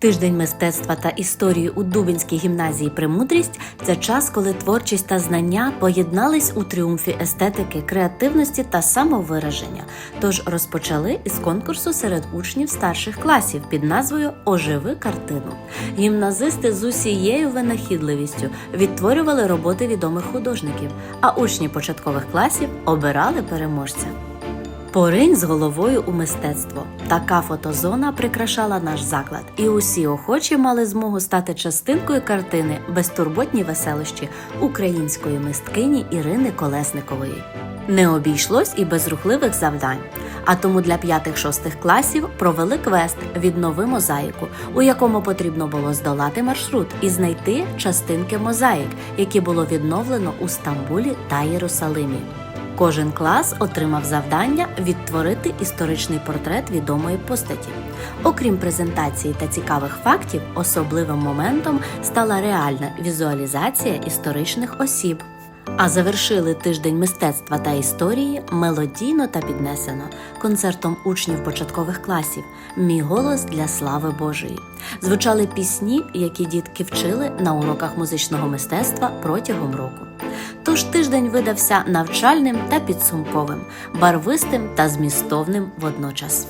Тиждень мистецтва та історії у Дубинській гімназії Премудрість це час, коли творчість та знання поєднались у тріумфі естетики, креативності та самовираження. Тож розпочали із конкурсу серед учнів старших класів під назвою Оживи картину. Гімназисти з усією винахідливістю відтворювали роботи відомих художників, а учні початкових класів обирали переможця. Поринь з головою у мистецтво. Така фотозона прикрашала наш заклад, і усі охочі мали змогу стати частинкою картини безтурботні веселощі української мисткині Ірини Колесникової. Не обійшлось і без рухливих завдань. А тому для п'ятих-шостих класів провели квест Віднови мозаїку, у якому потрібно було здолати маршрут і знайти частинки мозаїк, які було відновлено у Стамбулі та Єрусалимі. Кожен клас отримав завдання відтворити історичний портрет відомої постаті. Окрім презентації та цікавих фактів, особливим моментом стала реальна візуалізація історичних осіб. А завершили тиждень мистецтва та історії мелодійно та піднесено концертом учнів початкових класів Мій голос для слави Божої. Звучали пісні, які дітки вчили на уроках музичного мистецтва протягом року. Тож тиждень видався навчальним та підсумковим, барвистим та змістовним водночас.